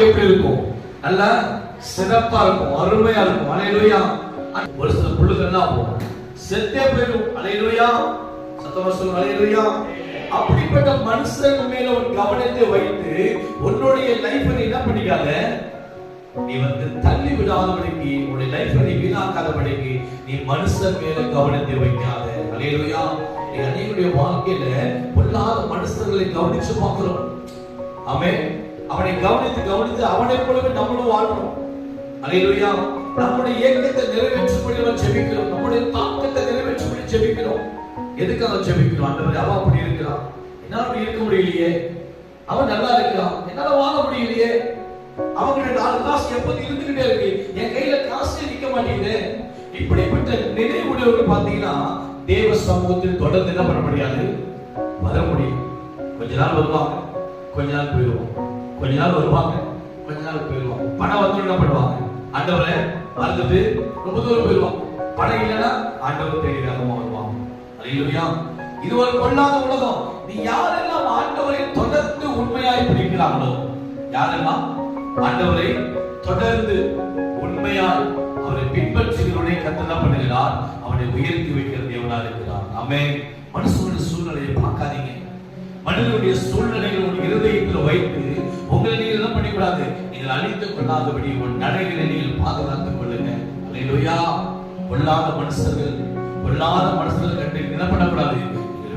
அங்க எப்படி இருக்கும். நல்ல சிறப்பா இருக்கும் அருமையா இருக்கும். அலையிலுயா. ஒரு சில புள்ளுகள்லாம் போகும். செத்தே போயிடும். அலையிலுயா. சத்தமா சொல்லும் அலையிலுயா. அப்படிப்பட்ட மனுஷன் மேல ஒரு கவனத்தை வைத்து உன்னுடைய லைஃப் நீ என்ன பண்ணிக்காத? நீ வந்து தள்ளி விடாதபடிக்கு உன்னுடைய லைஃப் நீ வீணாக்காதபடிக்கு நீ மனுஷன் மேல கவனத்தை வைக்காத. அலையிலுயா. நீ அன்னையுடைய வாழ்க்கையில பொல்லாத மனுஷர்களை கவனிச்சு பார்க்கிறோம் ஆமே அவனை கவனித்து கவனித்து அவனை போலவே நம்மளும் வாழ்றோம் அலையிலுயா நம்முடைய இயக்கத்தை நிறைவேற்றும்படி நம்ம ஜெபிக்கிறோம். நம்முடைய தாக்கத்தை நிறைவேற்றும்படி ஜெபிக்கிறோம். எதுக்காக ஜெபிக்கிறோம்? மாதிரி அவன் அப்படி இருக்கிறான். என்னால அப்படி இருக்க முடியலையே. அவன் நல்லா இருக்கிறான். என்னால வாழ முடியலையே. அவங்களுடைய நாலு காசு எப்போது இருந்துகிட்டே இருக்கு. என் கையில காசே நிக்க மாட்டேங்குது. இப்படிப்பட்ட நினைவுடையவர்கள் பாத்தீங்கன்னா தேவ சமூகத்தில் தொடர்ந்து என்ன பண்ண முடியாது? வர முடியும். கொஞ்ச நாள் வருவாங்க. கொஞ்ச நாள் போயிடுவோம். கொஞ்ச நாள் வருவாங்க கொஞ்ச நாள் போயிடுவாங்க. பணம் வந்து என்ன பண்ணுவாங்க? ஆண்டவரை மறந்துட்டு ரொம்ப தூரம் போயிடுவாங்க. பணம் இல்லைன்னா ஆண்டவர் தேடி வேகமா வருவாங்க. அல்லேலூயா இது ஒரு கொள்ளாத உலகம். நீ யாரெல்லாம் ஆண்டவரை தொடர்ந்து உண்மையாய் பிடிக்கிறாங்களோ யாரெல்லாம் ஆண்டவரை தொடர்ந்து உண்மையாய் அவரை பின்பற்றுகிறவனை கத்தனா பண்ணுகிறார்? அவனை உயர்த்தி வைக்கிற தேவனா இருக்கிறார் அமே மனுஷனுடைய சூழ்நிலையை பார்க்காதீங்க. மனிதனுடைய சூழ்நிலைகள் உன் இருதயத்தில் வைத்து உங்களை நீங்கள் என்ன பண்ணிக்கூடாது? நீங்கள் அழித்துக் கொள்ளாதபடி உன் நடைகளை நீங்கள் பாதுகாத்துக் கொள்ளுங்க. அல்லையா பொல்லாத மனுஷர்கள் பொல்லாத மனுஷர்கள் கண்டு நிலப்படக்கூடாது பண்ணக்கூடாது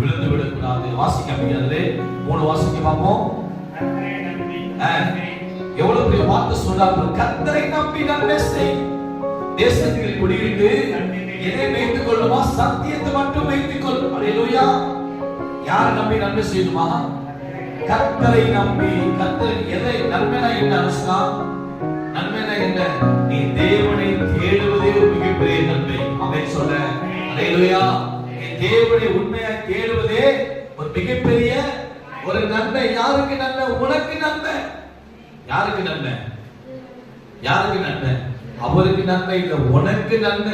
விழுந்து விடக்கூடாது. வாசிக்க முடியாது மூணு வாசிக்க பார்ப்போம். எவ்வளவு பெரிய வார்த்தை சொல்றாங்க கத்தரை நம்பி நன்மை செய் தேசத்தில் குடியிட்டு எதை வைத்துக் கொள்ளுமா? சத்தியத்தை மட்டும் வைத்துக் கொள். அல்லேலூயா யார் நம்பி நன்மை செய்யணுமா? கர்த்தரை நம்பி கர்த்தர் எதை நன்மைனா என்ன அனுஷ்கா நன்மைனா என்ன? நீ தேவனை தேடுவதே ஒரு மிகப்பெரிய நன்மை. அவன் சொல்ல. அலையிலுயா. நீ தேவனை உண்மையா தேடுவதே ஒரு மிகப்பெரிய ஒரு நன்மை. யாருக்கு நன்மை? உனக்கு நன்மை. யாருக்கு நன்மை? யாருக்கு நன்மை? அவருக்கு நன்மை இல்ல உனக்கு நன்மை.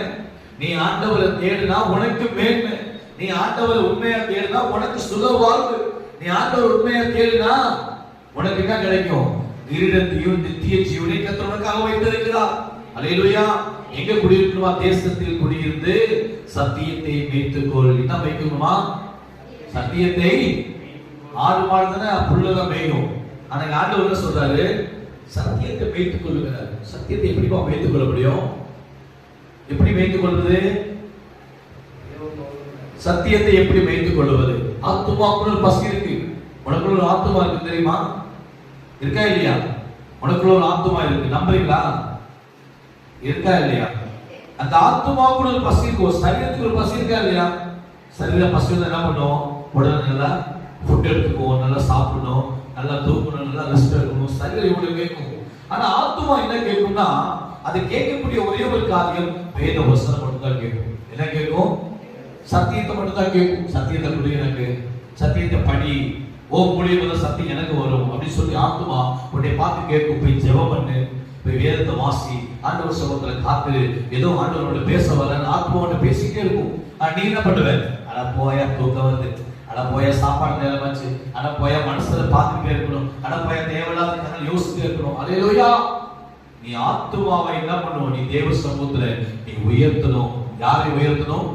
நீ ஆண்டவரை தேடுனா உனக்கு மேன்மை. நீ ஆண்டவர் உண்மையா தேடினா உனக்கு சுக வாழ்வு. நீ ஆண்டவர் உண்மையா தேடினா உனக்கு என்ன கிடைக்கும்? கிரீடத்தையும் நித்திய ஜீவனையும் கர்த்தர் உனக்காக வைத்திருக்கிறார். அலையிலுயா எங்க குடியிருக்கணுமா தேசத்தில் குடியிருந்து சத்தியத்தை மேய்த்துக்கொள் என்ன மேய்க்கணுமா சத்தியத்தை ஆடு மாடு தானே மேயும். ஆனா இங்க ஆண்டவர் என்ன சொல்றாரு? சத்தியத்தை மேய்த்துக் கொள்ளுகிறார் சத்தியத்தை எப்படிப்பா மேய்த்துக் கொள்ள முடியும்? எப்படி மேய்த்துக் கொள்வது சத்தியத்தை எப்படி வைத்துக் கொள்வது? ஆத்மாக்குள் பசி இருக்கு. உனக்குள்ள ஒரு ஆத்துமா இருக்கு தெரியுமா? இருக்கா இல்லையா? உனக்குள்ள ஒரு ஆத்துமா இருக்கு. நம்புறீங்களா? இருக்கா இல்லையா? அந்த ஆத்துமாவுக்குள்ள ஒரு பசி இருக்கும் சரீரத்துக்கு ஒரு பசி இருக்கா இல்லையா? சரீர பசி வந்து என்ன பண்ணுவோம் உடனே நல்லா ஃபுட் எடுத்துக்குவோம். நல்லா சாப்பிடணும். நல்லா தூங்கணும். நல்லா ரெஸ்ட் எடுக்கணும். சரீரம் இவ்வளவு கேட்கும். ஆனா ஆத்மா என்ன கேட்கும்னா அது கேட்கக்கூடிய ஒரே ஒரு காரியம் வேத வசனம் மட்டும் தான் கேட்கும். என்ன கேட்கும்? சத்தியத்தை மட்டும்தான் கேட்கும் சத்தியத்தை கொடு எனக்கு சத்தியத்தை படி ஓ மூலியமாக சத்தியம் எனக்கு வரும் அப்படின்னு சொல்லி ஆத்துமா உன்னை பார்த்து கேட்கும் போய் ஜெபம் பண்ணு போய் வேதத்தை வாசி ஆண்டவர் சமத்துல காத்து ஏதோ ஆண்டவரோட பேச வரலன்னு ஆத்மாவோட பேசிக்கிட்டே இருக்கும். ஆனா நீ என்ன பண்ணுவ? அட போயா தூக்கம் வருது. அட போயா சாப்பாடு நிலமாச்சு ஆச்சு போயா மனசுல பார்த்துட்டே இருக்கணும். அட போயா தேவையில்லாத கதை யோசிச்சுட்டே இருக்கணும். அலையிலோயா! நீ ஆத்துமாவை என்ன பண்ணுவோம் நீ தேவ சமூகத்துல நீ உயர்த்தணும். யாரை உயர்த்தணும்?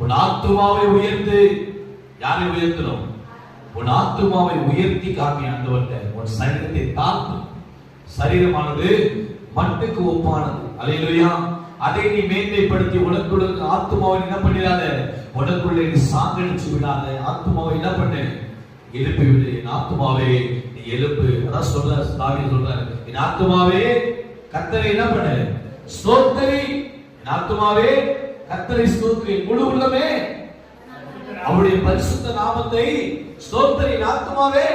உன் ஆத்துமாவை உயர்த்து யாரை உயர்த்தணும்? உன் ஆத்துமாவை உயர்த்தி காமி ஆண்டவர்கிட்ட உன் சரீரத்தை தாத்து சரீரமானது மண்ணுக்கு ஒப்பானது. அலையிலையா அதை நீ மேன்மைப்படுத்தி உனக்குள்ள இருக்கிற ஆத்துமாவை என்ன பண்ணிடாத? உனக்குள்ள நீ சாங்கடிச்சு விடாத. ஆத்துமாவை என்ன பண்ணு? எழுப்பி விடு. என் ஆத்துமாவே நீ எழுப்பு. அதான் சொல்ற தாவி சொல்ற என் ஆத்துமாவே கத்தரை என்ன பண்ணு? ஸ்தோத்தரி என் ஆத்துமாவே கத்தரை ஸ்தோத்திரி முழு உள்ளமே. அவருடைய பரிசுத்த நாமத்தை ஸ்தோத்திரி ஆத்மாவே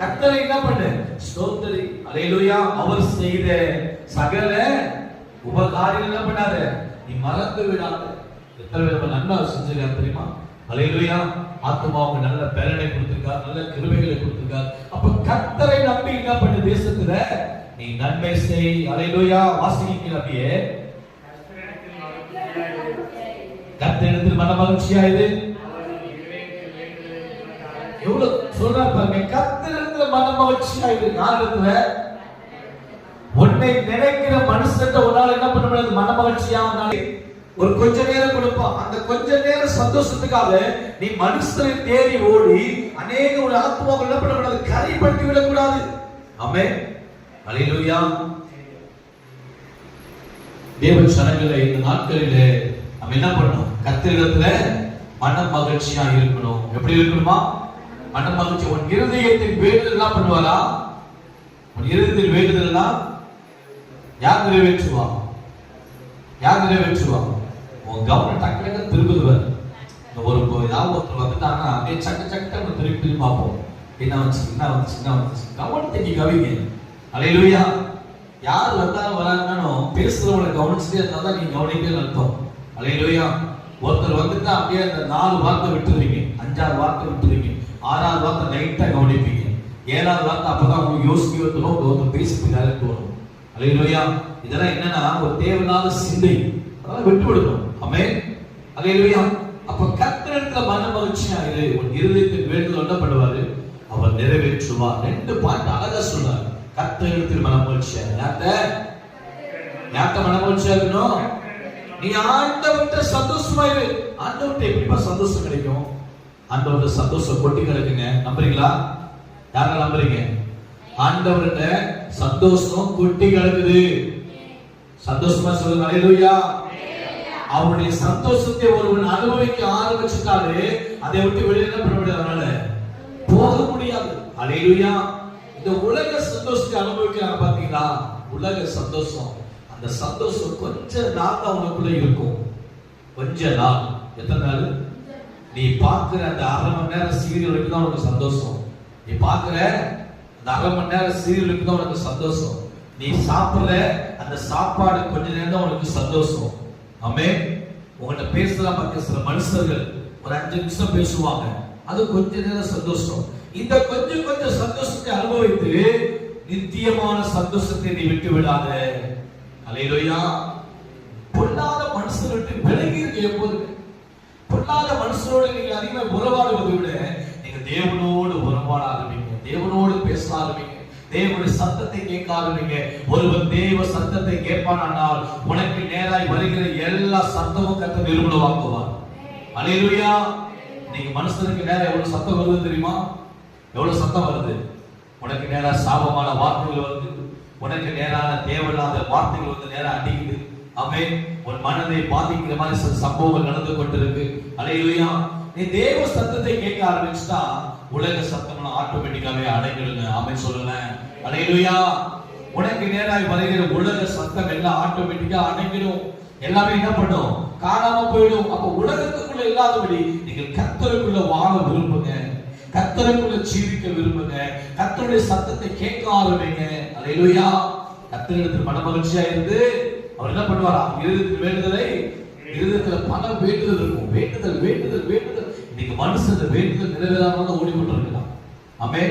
கத்தரை என்ன பண்ணு? ஸ்தோத்திரி. அலையிலுயா அவர் செய்த சகல உபகாரியம் என்ன பண்ணாத நீ மறந்து விடாத. எத்தனை பேர் நன்மை செஞ்சிருக்காரு தெரியுமா? அலையிலுயா ஆத்மாவுக்கு நல்ல பலனை கொடுத்திருக்கார் நல்ல கிருமைகளை கொடுத்திருக்கார். அப்ப கத்தரை நம்பி என்ன பண்ணு தேசத்துல? நீ நன்மை செய். அலையிலுயா வாசிக்கிறீங்க அப்படியே. கத்தெடுத்து மன மகிழ்ச்சியா இது எவ்வளவு சொல்ற பாருங்க கத்தெடுத்து மன மகிழ்ச்சியாயுது நான் இருக்கிறேன் உன்னை நினைக்கிற மனுஷன் ஒரு நாள் என்ன பண்ண முடியாது மன மகிழ்ச்சியா ஒரு கொஞ்ச நேரம் கொடுப்போம் அந்த கொஞ்ச நேரம் சந்தோஷத்துக்காக நீ மனுஷனை தேடி ஓடி அநேக ஒரு ஆத்மாவை என்ன பண்ணக்கூடாது கரைப்படுத்தி விடக்கூடாது. ஆமே அலையிலுயா தேவன் சனங்களை இந்த நாட்களிலே நம்ம என்ன பண்ணோம் கத்திரிடத்துல மன மகிழ்ச்சியா இருக்கணும். எப்படி இருக்கணுமா? மன மகிழ்ச்சி உன் இருதயத்தின் வேண்டுதல் என்ன பண்ணுவாரா? உன் இருதயத்தில் வேண்டுதல்லாம் யார் நிறைவேற்றுவா? யார் நிறைவேற்றுவா? உன் கவனம் டக்குனு திரும்புதுவர் ஒரு இப்போ ஏதாவது ஒருத்தர் வந்துட்டாங்கன்னா அப்படியே சக்க சக்க திருப்பி திரும்பி பார்ப்போம். என்ன வந்துச்சு? என்ன வந்துச்சு? என்ன வந்துச்சு? கவனத்தை நீ கவிங்க. அலையிலுயா. யார் வந்தாலும் வராங்கன்னு பேசுறவங்களை கவனிச்சுட்டே இருந்தா தான் நீங்க கவனிக்கவே அர்த்தம். அலையிலுயா. ஒருத்தர் வந்துட்டா அப்படியே அந்த நாலு வார்த்தை விட்டுருவீங்க. அஞ்சாறு வார்த்தை விட்டுருவீங்க. ஆறாவது வார்த்தை லைட்டா கவனிப்பீங்க. ஏழாவது வார்த்தை அப்பதான் உங்களுக்கு யோசிக்க தோணும் ஒருத்தர் பேசிட்டு தோணும் அலையிலுயா இதெல்லாம் என்னன்னா ஒரு தேவையில்லாத சிந்தை. அதெல்லாம் விட்டு விடணும் அமே அலையிலுயா அப்ப கத்திரத்துல மன மகிழ்ச்சியா இரு. உன் இருதயத்தின் வேண்டுதல் என்ன பண்ணுவாரு அவர் நிறைவேற்றுவார். ரெண்டு பாட்டு அழகா சொன்னார் கத்திரத்தில் மன மகிழ்ச்சியா யார்கிட்ட யார்கிட்ட மன மகிழ்ச்சியா இருக்கணும்? நீ ஆண்டவர்கிட்ட சந்தோஷமா இரு. ஆண்டவர்கிட்ட எப்படிப்பா சந்தோஷம் கிடைக்கும்? ஆண்டவர்கிட்ட சந்தோஷம் கொட்டி கிடக்குங்க. நம்புறீங்களா? யாரை நம்புறீங்க? ஆண்டவர்கிட்ட சந்தோஷம் கொட்டி கிடக்குது. சந்தோஷமா சொல்லுங்க. அலையிலுயா அவருடைய சந்தோஷத்தை ஒருவன் அனுபவிக்க ஆரம்பிச்சுட்டாலே அதை விட்டு வெளியே என்ன பண்ண முடியாது அவனால போக முடியாது. அலையிலுயா இந்த உலக சந்தோஷத்தை அனுபவிக்கிறாங்க பாத்தீங்களா? உலக சந்தோஷம். அந்த சந்தோஷம் கொஞ்ச நாள் தான் உனக்குள்ள இருக்கும். கொஞ்ச நாள். எத்தனை நாள்? நீ பார்க்குற அந்த அரை மணி நேரம் சீரியல் வரைக்கும் தான் உனக்கு சந்தோஷம். நீ பார்க்குற அந்த அரை மணி நேரம் சீரியல் வரைக்கும் தான் உனக்கு சந்தோஷம். நீ சாப்பிட்ற அந்த சாப்பாடு கொஞ்ச நேரம் தான் உனக்கு சந்தோஷம். ஆமே உங்கள்கிட்ட பேசலாம் பார்க்க சில மனுஷர்கள் ஒரு அஞ்சு நிமிஷம் பேசுவாங்க. அது கொஞ்ச நேரம் சந்தோஷம். இந்த கொஞ்சம் கொஞ்சம் சந்தோஷத்தை அனுபவித்து நித்தியமான சந்தோஷத்தை நீ விட்டு விடாத. அலையிலோயா. பொல்லாத மனுஷன் விட்டு விலகி இருக்க எப்போதுமே பொல்லாத மனுஷரோடு நீங்க அதிகமாக உறவாடுவதை விட நீங்க தேவனோடு உறவாட ஆரம்பிங்க தேவனோடு பேச ஆரம்பிங்க தேவனுடைய சத்தத்தை கேட்க ஆரம்பிங்க ஒருவன் தேவ சத்தத்தை கேட்பானால் உனக்கு நேராய் வருகிற எல்லா சத்தமும் கத்த நிறுவனமாக்குவார் அலையிலுயா. நீங்க மனுஷனுக்கு நேரம் எவ்வளவு சத்தம் வருது தெரியுமா? எவ்வளவு சத்தம் வருது? உனக்கு நேரா சாபமான வார்த்தைகள் வருது. உனக்கு நேரான தேவையில்லாத வார்த்தைகள் வந்து நேரம் அடிக்குது. அமே உன் மனதை பாதிக்கிற மாதிரி சில சம்பவங்கள் நடந்து கொண்டிருக்கு. அலையிலையா. நீ தேவ சத்தத்தை கேட்க ஆரம்பிச்சுட்டா உலக சத்தம்லாம் ஆட்டோமேட்டிக்காவே அடைஞ்சிடுங்க ஆமே சொல்லுங்க அலையிலையா. உனக்கு நேராய் வருகிற உலக சத்தம் எல்லாம் ஆட்டோமேட்டிக்கா அடங்கிடும். எல்லாமே என்ன பண்ணும்? காணாம போயிடும். அப்ப உலகத்துக்குள்ள இல்லாதபடி நீங்கள் கத்தருக்குள்ள வாழ விரும்புங்க. கத்தருக்குள்ள ஜீவிக்க விரும்புங்க. கத்தருடைய சத்தத்தை கேட்க ஆரம்பிங்க அலையிலுயா கத்தரிடத்தில் மன மகிழ்ச்சியா இருந்து அவர் என்ன பண்ணுவாரா? இருதயத்தில் வேண்டுதலை இருதயத்துல பல வேண்டுதல் இருக்கும். வேண்டுதல் வேண்டுதல் வேண்டுதல். இன்னைக்கு மனுஷன் வேண்டுதல் நிறைவேறாம ஓடி கொண்டிருக்கலாம் ஆமே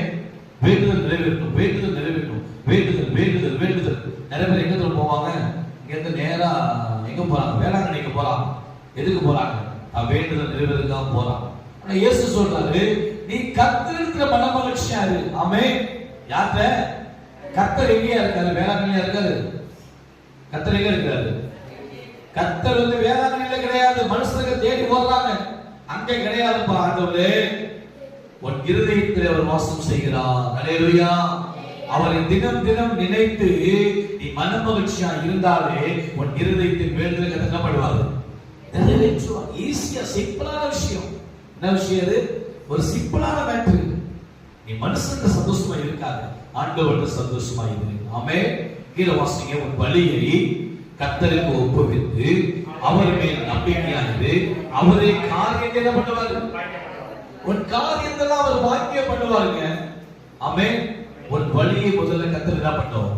வேண்டுதல் நிறைவேறணும் வேண்டுதல் நிறைவேறணும் வேண்டுதல் வேண்டுதல் வேண்டுதல். நிறைய பேர் எங்க போவாங்க? இங்கேருந்து நேரா எங்க போறாங்க? வேளாங்கண்ணிக்கு போறாங்க. எதுக்கு போறாங்க? வேண்டுதல் நிறைவேறதுக்காக போறாங்க. ஆனா இயேசு சொல்றாரு நீ கத்திருக்கிற மன மகிழ்ச்சியா இரு. ஆமே யார்கிட்ட? கத்தர் எங்கேயா இருக்காரு? வேளாங்கண்ணியா இருக்காரு? கத்தர் எங்க இருக்காரு? கத்தர் வந்து வேளாங்கண்ணில கிடையாது. மனுஷனுக்கு தேடி போடுறாங்க அங்க கிடையாதுப்பா ஆண்டவரே. உன் இருதயத்தில் அவர் வாசம் செய்கிறார். அல்லேலூயா அவரை தினம் தினம் நினைத்து நீ மன மகிழ்ச்சியா இருந்தாலே உன் இருதயத்தின் வேண்டுதல் கத்தப்படுவார் நிறைவேற்றுவார். ஈஸியா சிம்பிளான விஷயம். என்ன விஷயம் அது? ஒரு சிம்பிளான மேட்ரு நீ மனுஷங்க சந்தோஷமா இருக்காது. ஆண்டவர்கிட்ட சந்தோஷமா இரு. ஆமே. கீழே வாசிங்க. உன் பலியை கத்தருக்கு ஒப்புவித்து அவர் மேல் நம்பிக்கையானது அவரே காரியத்தை என்ன பண்ணுவாரு? உன் காரியத்தெல்லாம் அவர் வாக்கியம் பண்ணுவாருங்க. ஆமே. உன் வழியை முதல்ல கத்தர் என்ன பண்ணோம்?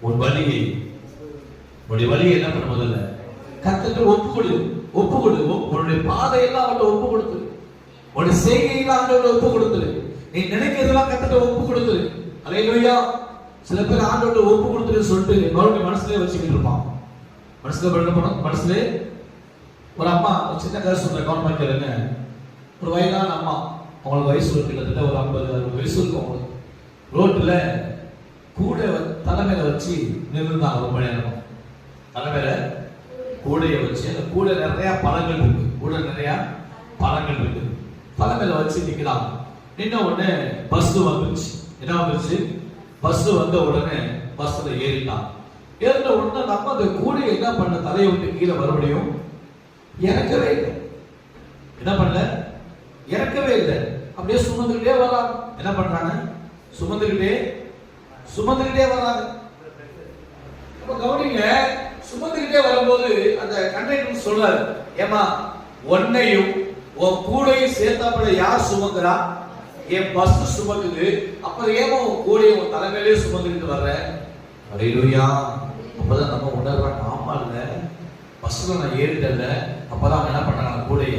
உன் வழியை உன்னுடைய வழியை என்ன பண்ண முதல்ல? கத்தர் ஒப்பு கொடு ஒப்பு கொடு உன்னுடைய பாதையெல்லாம் அவர்கிட்ட ஒப்பு கொடுத்து உன் செய்கையில ஆண்டவர்கிட்ட ஒப்பு கொடுத்துரு. நீ நினைக்கிறதெல்லாம் கத்தட்ட ஒப்பு கொடுத்துரு. அலையிலா சில பேர் ஆண்டவர்கிட்ட ஒப்பு கொடுத்துரு சொல்லிட்டு மறுபடியும் மனசுலயே வச்சுக்கிட்டு இருப்பான். மனசுல என்ன பண்ணும் மனசுல ஒரு அம்மா ஒரு சின்ன கதை சொல்ற கவர்மெண்ட் கேளுங்க. ஒரு வயதான அம்மா அவங்களுக்கு வயசு இருக்கு கிட்டத்தட்ட ஒரு ஐம்பது அறுபது வயசு இருக்கும் அவங்களுக்கு. ரோட்டில் கூட தலைமையில வச்சு நின்றுதான் ரொம்ப நேரம் தலைமையில கூடையை வச்சு அந்த கூட நிறைய பழங்கள் இருக்கு. கூட நிறைய பழங்கள் இருக்கு. பழங்களை வச்சு நிக்கிறான். நின்ன உடனே பஸ் வந்துருச்சு என்ன வந்துருச்சு பஸ் வந்த உடனே பஸ்ல ஏறிட்டான். ஏறின உடனே நம்ம அந்த கூடை என்ன பண்ண தலையை விட்டு கீழே மறுபடியும் இறக்கவே இல்லை. என்ன பண்ணல? இறக்கவே இல்லை. அப்படியே சுமந்துக்கிட்டே வரலாம் என்ன பண்றாங்க? சுமந்துக்கிட்டே சுமந்துக்கிட்டே வராங்க இப்ப கவனிங்க சுமந்துக்கிட்டே வரும்போது அந்த கண்டக்டர் சொல்றாரு ஏமா உன்னையும் உன் கூடையும் சேர்த்தாப்பட யார் சுமக்குறா? என் பஸ் சுமக்குது. அப்புறம் ஏமா உன் கூடையும் உன் தலைமையிலே சுமந்துட்டு வர்ற? அடையிலுயா அப்பதான் நம்ம உணர்றாங்க ஆமா இல்ல. பஸ்ல நான் ஏறிட்டல அப்பதான் அவங்க என்ன பண்றாங்க கூடைய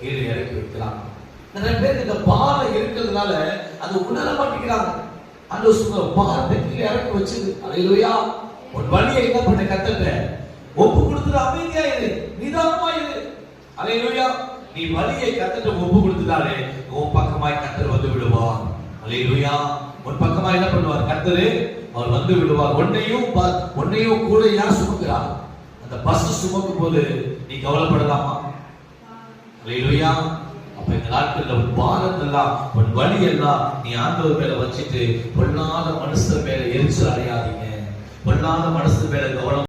கீழே இறக்கி வைக்கிறாங்க நிறைய பேர் இந்த பாலம் இருக்கிறதுனால அது உணர மாட்டேங்கிறாங்க. அந்த சும பாலத்தை கீழே இறக்கி வச்சது. அடையிலுயா உன் வழியை என்ன பண்ண கத்தட்ட? ஒப்பு கொடுத்துட்டு அமைதியா இரு. நிதானமா இரு. அலையிலுயா நீ வழியை கத்துட்டு ஒப்பு கொடுத்துட்டாலே உன் பக்கமாய் கத்தர் வந்து விடுவார். அலையிலுயா உன் பக்கமா என்ன பண்ணுவார்? கத்தரு அவர் வந்து விடுவார். உன்னையும் உன்னையும் கூட யார் சுமக்கிறார்? அந்த பஸ் சுமக்கும் போது நீ கவலைப்படலாமா? அலையிலுயா அப்ப இந்த நாட்கள்ல உன் பாரத்தெல்லாம் உன் வழி எல்லாம் நீ ஆண்டவர் மேல வச்சுட்டு பொல்லாத மனுஷன் மேல எரிச்சல் அடையாதீங்க. பொல்லாத மனுஷன் மேல கவனம்